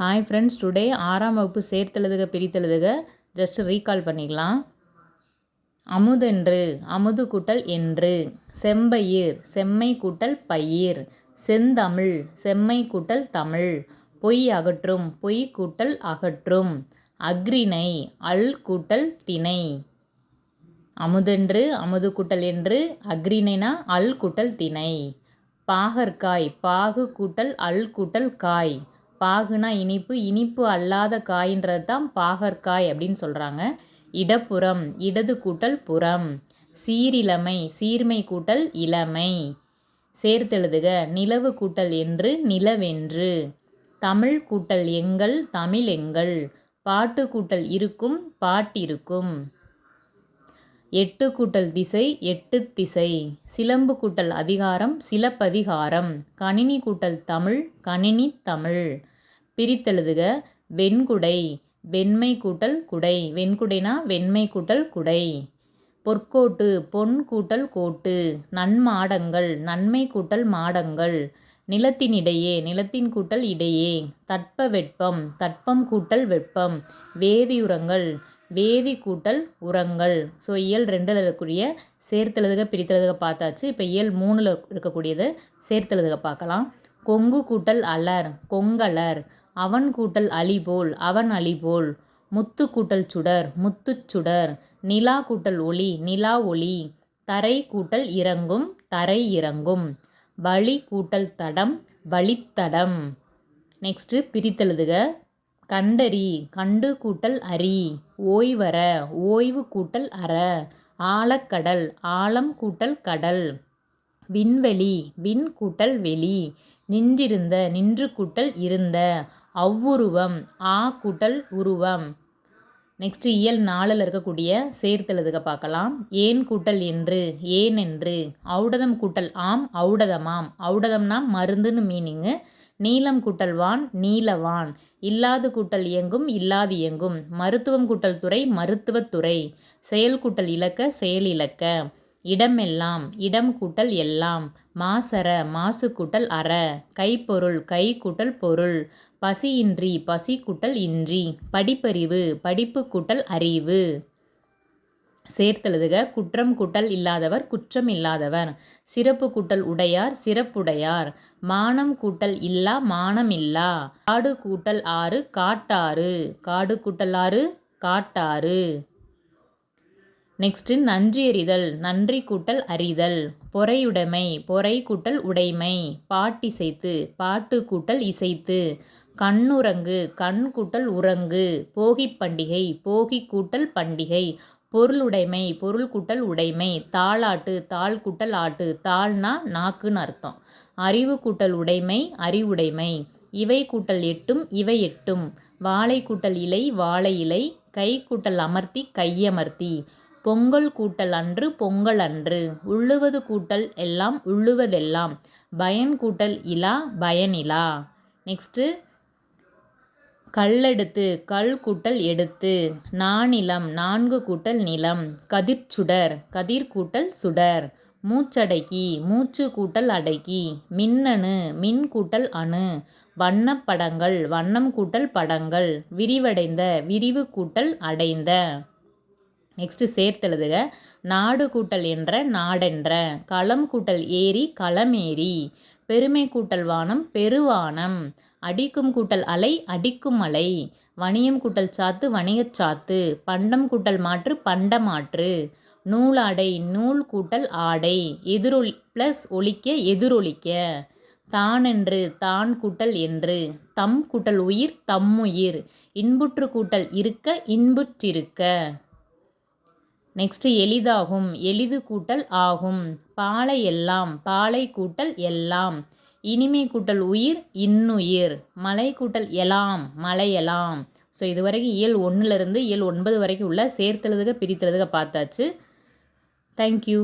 Hi friends today ஆறாம் வகுப்பு சேர்த்தெழுதுக பிரித்தெழுதுக. Just recall பண்ணிக்கலாம். அமுதென்று அமுது கூட்டல் என்று. செம்பயிர் செம்மை கூட்டல் பயிர். செந்தமிழ் செம்மை கூட்டல் தமிழ். பொய் அகற்றும் பொய் கூட்டல் அகற்றும். அக்ரிணை அல் கூட்டல் திணை. அமுதென்று அமுது கூட்டல் என்று. அக்ரிணைனா அல் கூட்டல் திணை. பாகற்காய் பாகு கூட்டல் அல் கூட்டல் காய். பாகுனா இனிப்பு இனிப்பு அல்லாத காயின்றது தான் பாகற்காய் அப்படின்னு சொல்கிறாங்க இடப்புறம் இடது கூட்டல் புறம். சீரிழமை சீர்மை கூட்டல் இளமை. சேர்த்தெழுதுக நிலவு கூட்டல் என்று நிலவென்று. தமிழ் கூட்டல் எங்கள் தமிழ் எங்கள். பாட்டு கூட்டல் இருக்கும் பாட்டிருக்கும் எட்டு கூட்டல் திசை எட்டு திசை. சிலம்பு கூட்டல் அதிகாரம் சிலப்பதிகாரம். கணினி கூட்டல் தமிழ் கணினி தமிழ். பிரித்தெழுதுக. வெண்குடை வெண்மை கூட்டல் குடை. வெண்குடைனா வெண்மை கூட்டல் குடை. பொற்கோட்டு பொன் கூட்டல் கோட்டு. நன்மாடங்கள் நன்மை கூட்டல் மாடங்கள். நிலத்தினிடையே நிலத்தின் கூட்டல் இடையே. தட்ப வெப்பம் தட்பம் கூட்டல் வெப்பம் வேதியுரங்கள் வேதி கூட்டல் உரங்கள். ஸோ இயல் ரெண்டில் இருக்கக்கூடிய சேர்த்தெழுதுக பிரித்தெழுதுக பார்த்தாச்சு. இப்போ இயல் மூணில் இருக்கக்கூடியதை சேர்த்தெழுதுக பார்க்கலாம். கொங்கு கூட்டல் அலர் கொங்கலர். அவன் கூட்டல் அலிபோல் அவன் அலிபோல். முத்து கூட்டல் சுடர் முத்துச் சுடர். நிலா கூட்டல் ஒளி நிலா ஒளி. தரை கூட்டல் இறங்கும் தரை இறங்கும். வழி கூட்டல் தடம் வழித்தடம் நெக்ஸ்ட்டு பிரித்தெழுதுக. கண்டறி கண்டு கூட்டல் அரி. ஓய்வர ஓய்வு கூட்டல் அற. ஆழக்கடல் ஆழம் கூட்டல் கடல். விண்வெளி விண் கூட்டல் வெளி. நின்றிருந்த நின்று கூட்டல் இருந்த. அவ்வுருவம் ஆ கூட்டல் உருவம். நெக்ஸ்ட் இயல் நாளில் இருக்கக்கூடிய சேர்த்தெழுதுக பார்க்கலாம். ஏன் கூட்டல் என்று ஏன் என்று. ஔடதம் கூட்டல் ஆம் ஔடதமாம். ஔடதம்னா மருந்துன்னு மீனிங்கு நீளம் கூட்டல் வான் நீலவான் இல்லாது கூட்டல் இயங்கும் இல்லாது இயங்கும். மருத்துவம் கூட்டல் துறை மருத்துவத்துறை செயல் கூட்டல் இலக்க செயல் இலக்க. இடமெல்லாம் இடம் கூட்டல் எல்லாம் மாசற மாசு கூட்டல் அற கைப்பொருள் கை கூட்டல் பொருள் பசியின்றி பசி கூட்டல் இன்றி படிப்பறிவு படிப்பு கூட்டல் அறிவு. சேர்த்தெழுதுக குற்றம் கூட்டல் இல்லாதவர் குற்றம் இல்லாதவர் சிறப்பு கூட்டல் உடையார் சிறப்புடையார் மானம் கூட்டல் இல்லா மானம் இல்லா காடு கூட்டல் ஆறு காட்டாறு காடு கூட்டல் ஆறு காட்டாறு. நெக்ஸ்ட்டு நன்றி அறிதல் நன்றி கூட்டல் அறிதல் பொறையுடைமை பொறை கூட்டல் உடைமை பாட்டிசைத்து பாட்டு கூட்டல் இசைத்து கண்ணுரங்கு கண் கூட்டல் உறங்கு போகி பண்டிகை போகி கூட்டல் பண்டிகை பொருளுடைமை பொருள் கூட்டல் உடைமை தாளாட்டு தாள் கூட்டல் ஆட்டு தாள்னா நாக்குன்னு அர்த்தம். அறிவு கூட்டல் உடைமை அறிவுடைமை இவை கூட்டல் எட்டும் இவை எட்டும் வாழை கூட்டல் இலை வாழை இலை கை கூட்டல் அமர்த்தி கையமர்த்தி பொங்கல் கூட்டல் அன்று பொங்கல் அன்று. உள்ளுவது கூட்டல் எல்லாம் உள்ளுவதெல்லாம். பயன் கூட்டல் இலா பயனிலா நெக்ஸ்ட்டு கல்லெடுத்து கல் கூட்டல் எடுத்து. நானிலம் நான்கு கூட்டல் நிலம். கதிர் சுடர் கதிர் கூட்டல் சுடர். மூச்சடக்கி மூச்சு கூட்டல் அடக்கி. மின்னணு மின் கூட்டல் அணு. வண்ணப்படங்கள் வண்ணம் கூட்டல் படங்கள். விரிவடைந்த விரிவு கூட்டல் அடைந்த. நெக்ஸ்ட்டு சேர்த்தெழுதுக. நாடு கூட்டல் என்ற நாடென்ற. களம் கூட்டல் ஏரி களமேரி பெருமை கூட்டல் வானம் பெருவானம். அடிக்கும் கூட்டல் அலை அடிக்கும் அலை வணியம் கூட்டல் சாத்து வணிகச் சாத்து. பண்டம் கூட்டல் மாற்று பண்ட மாற்று. நூலாடை நூல் கூட்டல் ஆடை. எதிரொலி ப்ளஸ் ஒழிக்க எதிரொலிக்க. தானென்று தான் கூட்டல் என்று. தம் கூட்டல் உயிர் தம்முயிர் இன்புற்று கூட்டல் இருக்க இன்புற்றிருக்க. நெக்ஸ்ட்டு எளிதாகும். எளிது கூட்டல் ஆகும். பாலை எல்லாம் பாலை கூட்டல் எல்லாம். இனிமை கூட்டல் உயிர் இன்னுயிர். மலை கூட்டல் எலாம் மலையெலாம் ஸோ இது வரைக்கும் இயல் ஒன்றுலேருந்து இயல் ஒன்பது வரைக்கும் உள்ள சேர்த்தெழுதுக பிரித்தெழுதுக பார்த்தாச்சு. தேங்க்யூ